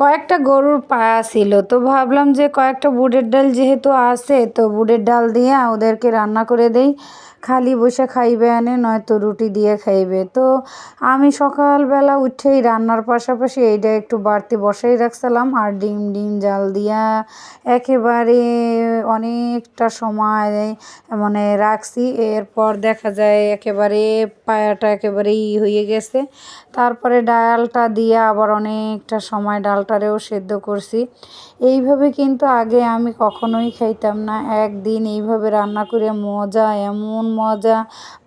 কয়েকটা গরুর পায়া ছিল, তো ভাবলাম যে কয়েকটা বুটের ডাল যেহেতু আছে, তো বুটের ডাল দিয়ে ওদেরকে রান্না করে দেই। খালি বসে খাইবে আনে নয়তো রুটি দিয়ে খাইবে। তো আমি সকালবেলা উঠেই রান্নার পাশাপাশি এইটা একটু বাড়তি বসাই রাখছিলাম আর ডিম ডিম, জাল দিয়া একেবারে অনেকটা সময় মানে রাখছি। এরপর দেখা যায় একেবারে পায়াটা একেবারেই হয়ে গেছে। তারপরে ডালটা দিয়ে আবার অনেকটা সময় ডালটারেও সেদ্ধ করছি। এইভাবে কিন্তু আগে আমি কখনোই খাইতাম না। একদিন এইভাবে রান্না করে মজা, এমন মজা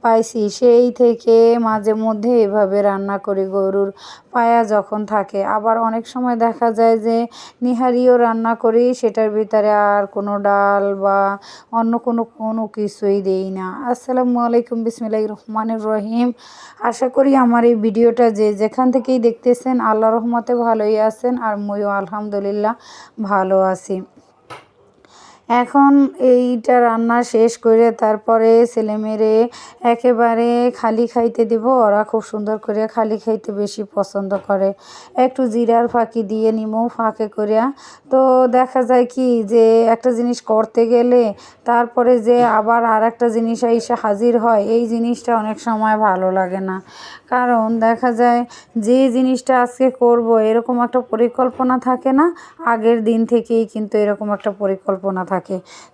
পাইছি, সেই থেকে মাঝে মধ্যে এভাবে রান্না করি গরুর পায়া যখন থাকে। আবার অনেক সময় দেখা যায় যে নিহারিও রান্না করি, সেটার ভিতরে আর কোনো ডাল বা অন্য কোনো কোনো কিছুই দেই না। আসসালামু আলাইকুম, বিসমিল্লাহির রহমানির রহিম। আশা করি আমার এই ভিডিওটা যে যেখান থেকেই দেখতেছেন আল্লাহ রহমতে ভালোই আছেন আর ময়ও আলহামদুলিল্লাহ। ভালো আছি। এখন এইটা রান্না শেষ করে তারপরে ছেলেমেয়েরে একেবারে খালি খাইতে দিব। ওরা খুব সুন্দর করে খালি খাইতে বেশি পছন্দ করে। একটু জিরার ফাঁকি দিয়ে নিমও ফাঁকে করিয়া তো দেখা যায় কি যে একটা জিনিস করতে গেলে তারপরে যে আবার আর একটা জিনিস এসে হাজির হয়, এই জিনিসটা অনেক সময় ভালো লাগে না। কারণ দেখা যায় যে জিনিসটা আজকে করব এরকম একটা পরিকল্পনা থাকে না, আগের দিন থেকেই কিন্তু এরকম একটা পরিকল্পনা থাকে।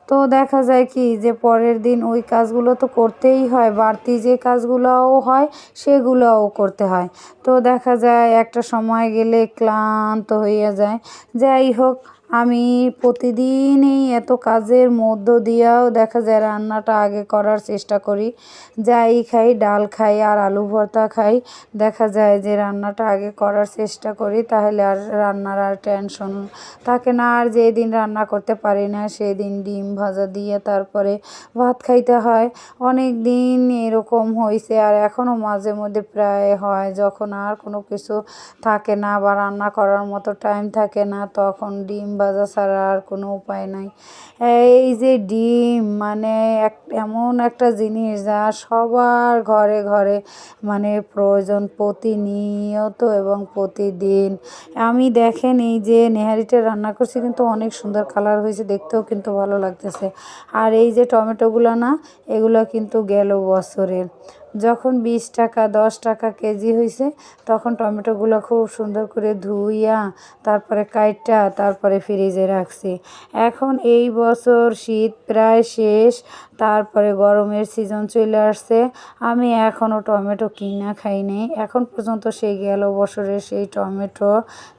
তো দেখা যায় কি যে পরের দিন ওই কাজগুলো তো করতেই হয়, বাড়তি যে কাজগুলোও হয় সেগুলোও করতে হয়। তো দেখা যায় একটা সময় গেলে ক্লান্ত হইয়া যায়। যাই হোক আমি প্রতিদিনই এত কাজের মধ্য দিয়েও দেখা যায় রান্নাটা আগে করার চেষ্টা করি। যাই খাই, ডাল খাই আর আলু ভর্তা খাই, দেখা যায় যে রান্নাটা আগে করার চেষ্টা করি, তাহলে আর রান্নার আর টেনশন থাকে না। আর যেদিন রান্না করতে পারি না সেদিন ডিম ভাজা দিয়ে তারপরে ভাত খাইতে হয়। অনেক দিন এরকম হয়েছে আর এখনও মাঝে মধ্যে প্রায় হয়, যখন আর কোনো কিছু থাকে না বা রান্না করার মতো টাইম থাকে না, তখন ডিম ভাজা ছাড়া আর কোনো উপায় নাই। এই যে ডিম মানে এক, এমন একটা জিনিস যা সবার ঘরে ঘরে মানে প্রয়োজন প্রতিনিয়ত এবং প্রতিদিন। আমি দেখেন এই যে নেহারিটা রান্না করছি কিন্তু অনেক সুন্দর কালার হয়েছে, দেখতেও কিন্তু ভালো লাগতেছে। আর এই যে টমেটোগুলো না, এগুলো কিন্তু গেল বছরের। যখন বিশ টাকা, দশ টাকা কেজি হয়েছে তখন টমেটোগুলো খুব সুন্দর করে ধুইয়া তারপরে কাইটটা তারপরে ফ্রিজে রাখছি। এখন এই বছর শীত প্রায় শেষ, তারপরে গরমের সিজন চলে আসছে। আমি এখনও টমেটো কিনা খাই খাইনি এখন পর্যন্ত সেই গেল বছরের সেই টমেটো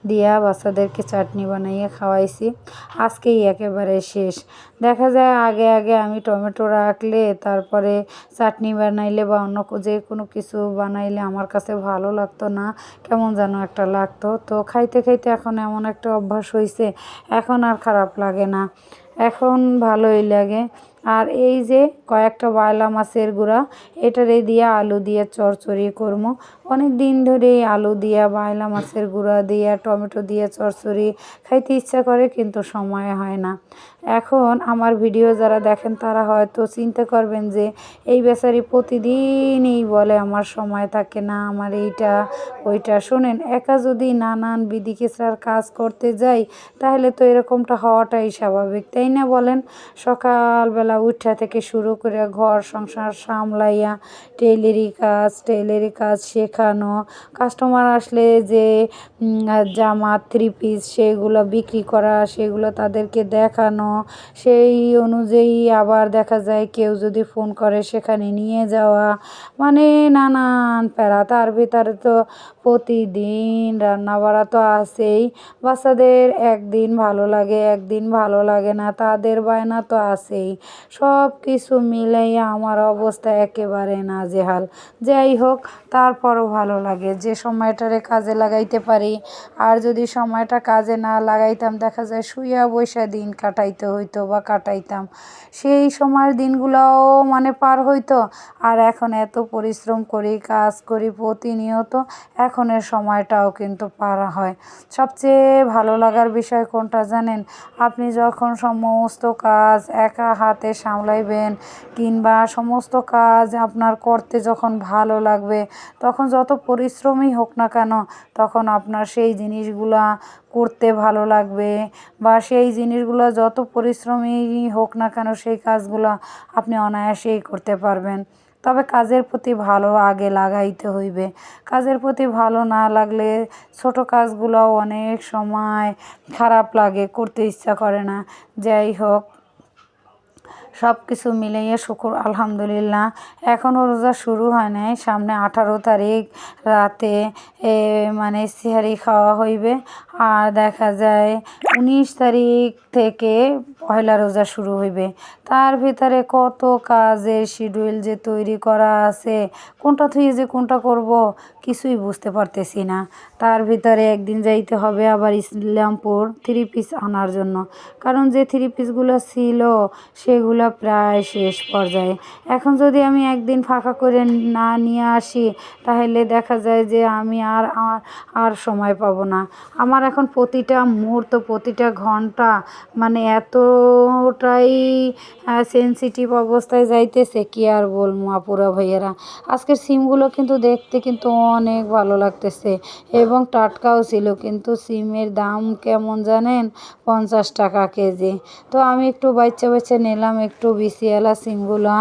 দিয়া বাচ্চাদেরকে চাটনি বানাইয়ে খাওয়াইছি। আজকেই একেবারে শেষ। দেখা যায় আগে আগে আমি টমেটো রাখলে, তারপরে চাটনি বানাইলে বা অন্য যে কোনো কিছু বানাইলে আমার কাছে ভালো লাগতো না। কেমন যেন একটা লাগতো। তো খাইতে খাইতে এখন এমন একটা অভ্যাস হয়েছে এখন আর খারাপ লাগে না। এখন ভালোই লাগে। আর এই যে কয়েকটা বায়লা মাছের গুঁড়া, এটারে দিয়ে আলু দিয়ে চরচড়ি করব অনেক দিন ধরে আলু দিয়া, বায়লা মাছের গুঁড়া দিয়া, টমেটো দিয়ে চরচড়ি, খাইতে ইচ্ছা করে কিন্তু সময় হয় না। এখন আমার ভিডিও যারা দেখেন তারা হয়তো চিন্তা করবেন যে এই বেচারি প্রতিদিনই বলে আমার সময় থাকে না, আমার এইটা, ওইটা। শোনেন, একা যদি নানান বিধিকেসার কাজ করতে যাই, তাহলে তো এরকমটা হওয়াটাই স্বাভাবিক, তাই না বলেন? সকালবেলা উঠা থেকে শুরু করে ঘর সংসার সামলাইয়া টেইলারি কাজ টেইলারি কাজ শেখানো, কাস্টমার আসলে যে জামা, থ্রি পিস সেগুলো বিক্রি করা, সেগুলো তাদেরকে দেখানো সেই অনুযায়ী আবার দেখা যায় কেউ যদি ফোন করে সেখানে নিয়ে যাওয়া। মানে নানান প্যারা, তার ভিতরে তো প্রতিদিন রান্না বাড়া তো আছেই। বাচ্চাদের একদিন ভালো লাগে, একদিন ভালো লাগে না, তাদের বায়না তো আছেই। সব কিছু মিলেই আমার অবস্থা একেবারে নাজেহাল। যাই হোক, তারপরও ভালো লাগে। যে সময়টারে কাজে লাগাইতে পারি, আর যদি সময়টা কাজে না লাগাইতাম, দেখা যায় শুইয়া বৈশা দিন কাটাইতে হইতো বা কাটাইতাম। সেই সময়ের দিনগুলোও মানে পার হইতো। আর এখন এত পরিশ্রম করি, কাজ করি প্রতিনিয়ত, এখনের সময়টাও কিন্তু পার হয়। সবচেয়ে ভালো লাগার বিষয় কোনটা জানেন? আপনি যখন সমস্ত কাজ একা হাতে সামলাইবেন কিংবা সমস্ত কাজ আপনার করতে যখন ভালো লাগবে, তখন যত পরিশ্রমই হোক না কেন, তখন আপনার সেই জিনিসগুলা করতে ভালো লাগবে বা সেই জিনিসগুলো যত পরিশ্রমী হোক না কেন সেই কাজগুলো আপনি অনায়াসেই করতে পারবেন। তবে কাজের প্রতি ভালো আগে লাগাইতে হইবে। কাজের প্রতি ভালো না লাগলে ছোটো কাজগুলোও অনেক সময় খারাপ লাগে, করতে ইচ্ছা করে না। যাই হোক সব কিছু মিলিয়ে শুকুর, আলহামদুলিল্লাহ। এখনও রোজা শুরু হয় নাই, সামনে আঠারো তারিখ, রাতে মানে সিহারি খাওয়া হইবে। আর দেখা যায় উনিশ তারিখ থেকে পয়লা রোজা শুরু হইবে। তার ভিতরে কত কাজের শিডিউল যে তৈরি করা আছে, কোনটা থুয়ে যে কোনটা করব, কিছুই বুঝতে পারতেছি না। তার ভিতরে একদিন যাইতে হবে আবার ইসলামপুর থ্রি পিস আনার জন্য। কারণ যে থ্রি পিসগুলো ছিল, সেগুলো প্রায় শেষ পর্যায়ে। এখন যদি আমি একদিন ফাঁকা করে না নিয়ে আসি, তাহলে দেখা যায় যে আমি আর আর আর সময় পাবো না। আমার এখন প্রতিটা মুহূর্ত, প্রতিটা ঘণ্টা মানে এতটাই সেনসিটিভ অবস্থায় যাইতেছে, কি আর বলব আপুরা ভাইয়েরা? আজকের সিমগুলো কিন্তু দেখতে কিন্তু অনেক ভালো লাগতেছে এবং টাটকাও ছিল, কিন্তু সিমের দাম কেমন জানেন? পঞ্চাশ টাকা কেজি। তো আমি একটু বাচ্চা বাচ্চা নিলাম, একটু বিসিএলা সিমগুলো।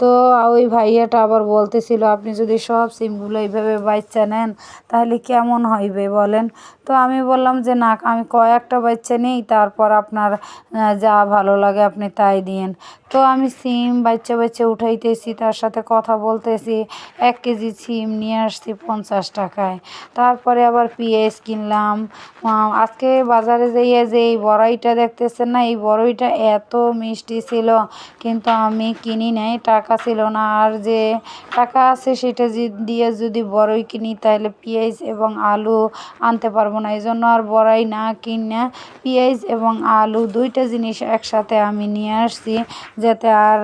তো ওই ভাইয়াটা আবার বলতেছিল, আপনি যদি সব সিমগুলো এইভাবে বাচ্চা নেন, তাহলে কেমন হইবে বলেন? তো আমি বললাম যে, না, আমি কয়েকটা বাচ্চা নিই, তারপর আপনার যা ভালো লাগে আপনি তাই দিন তো আমি সিম বাচ্চা বাচ্চা উঠাইতেছি, তার সাথে কথা বলতেছি, এক কেজি সিম নিয়ে আসছি পঞ্চাশ টাকায়। তারপরে আবার পেঁয়াজ কিনলাম। আজকে বাজারে যেয়ে যে এই বড়াইটা দেখতেছেন না, এই বড়াইটা এত মিষ্টি ছিল, কিন্তু আমি কিনি নাই, টাকা ছিল না। আর যে টাকা আছে সেটা দিয়ে যদি বড়ই কিনি, তাহলে পেঁয়াজ এবং আলু আনতে পারব না। এই জন্য আর বড়াই না কিনে পেঁয়াজ এবং আলু দুইটা জিনিস একসাথে আমি নিয়ে আসছি যাতে আর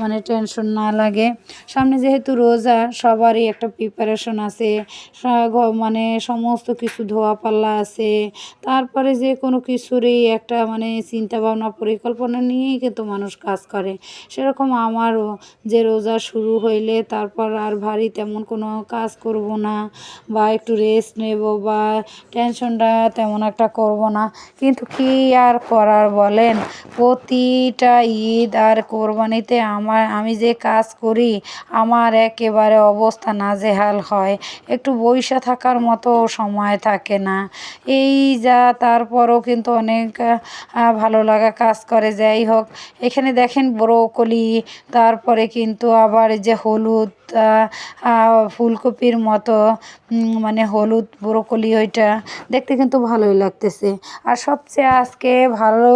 মানে টেনশন না লাগে। সামনে যেহেতু রোজা, সবারই একটা প্রিপারেশন আছে। মানে সমস্ত কিছু ধোয়া পাল্লা আছে। তারপরে যে কোনো কিছুরই একটা মানে চিন্তা ভাবনা পরিকল্পনা নিয়েই কিন্তু মানুষ কাজ করে। সেরকম আমারও যে রোজা শুরু হইলে তারপর আর ভারী তেমন কোনো কাজ করব না বা একটু রেস্ট নেব বা টেনশনটা তেমন একটা করব না। কিন্তু কী আর করার বলেন? প্রতিটা ঈদ আর কোরবানিতে আমার, আমি যে কাজ করি, আমার একেবারে অবস্থা নাজেহাল হয়। একটু বইসা থাকার মতো সময় থাকে না। এই যা, তারপরও কিন্তু অনেক ভালো লাগা কাজ করে। যাই হোক, এখানে দেখেন ব্রোকলি, তারপরে কিন্তু আবার যে হলুদ ফুলকপির মতো মানে হলুদ ব্রোকলি ওইটা। দেখতে কিন্তু ভালোই লাগতেছে। আর সবচেয়ে আজকে ভালো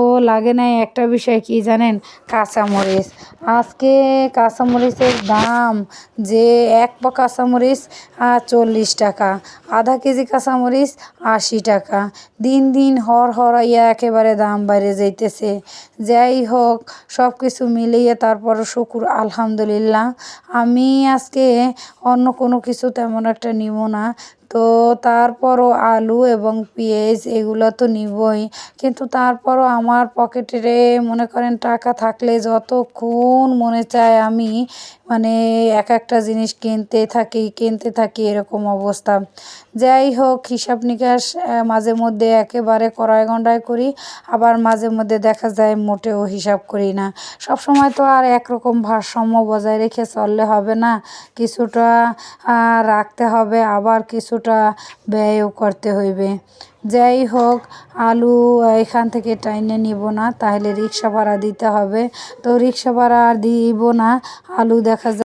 ও লাগে না একটা বিষয় কি জানেন? কাঁচামরিচ। আজকে কাঁচামরিচের দাম যে এক পা কাঁচামরিচ চল্লিশ টাকা। আধা কেজি কাঁচামরিচ, আশি টাকা। দিন দিন হর হরাইয়া একেবারে দাম বাইরে যাইতেছে। যাই হোক সব কিছু মিলিয়ে তারপর শুকুর, আলহামদুলিল্লাহ। আমি আজকে অন্য কোনো কিছু তেমন একটা নিব না। তো তারপরও আলু এবং পেঁয়াজ এগুলো তো নিবই। কিন্তু তারপরও আমার পকেটে মনে করেন টাকা থাকলে যতক্ষণ মনে চায় আমি মানে এক একটা জিনিস কিনতে থাকি কিনতে থাকি এরকম অবস্থা। যাই হোক, হিসাব নিকাশ মাঝে মধ্যে একেবারে কড়াই গন্ডায় করি, আবার মাঝে মধ্যে দেখা যায় মোটেও হিসাব করি না। সব সময় তো আর একরকম ভারসাম্য বজায় রেখে চললে হবে না। কিছুটা রাখতে হবে, আবার কিছুটা ব্যয়ও করতে হইবে। যাই হোক, আলু এখান থেকে টাইনে নিব না, তাহলে রিক্সা ভাড়া দিতে হবে। তো রিক্সা ভাড়া আর দিব না, আলু দেখা যায়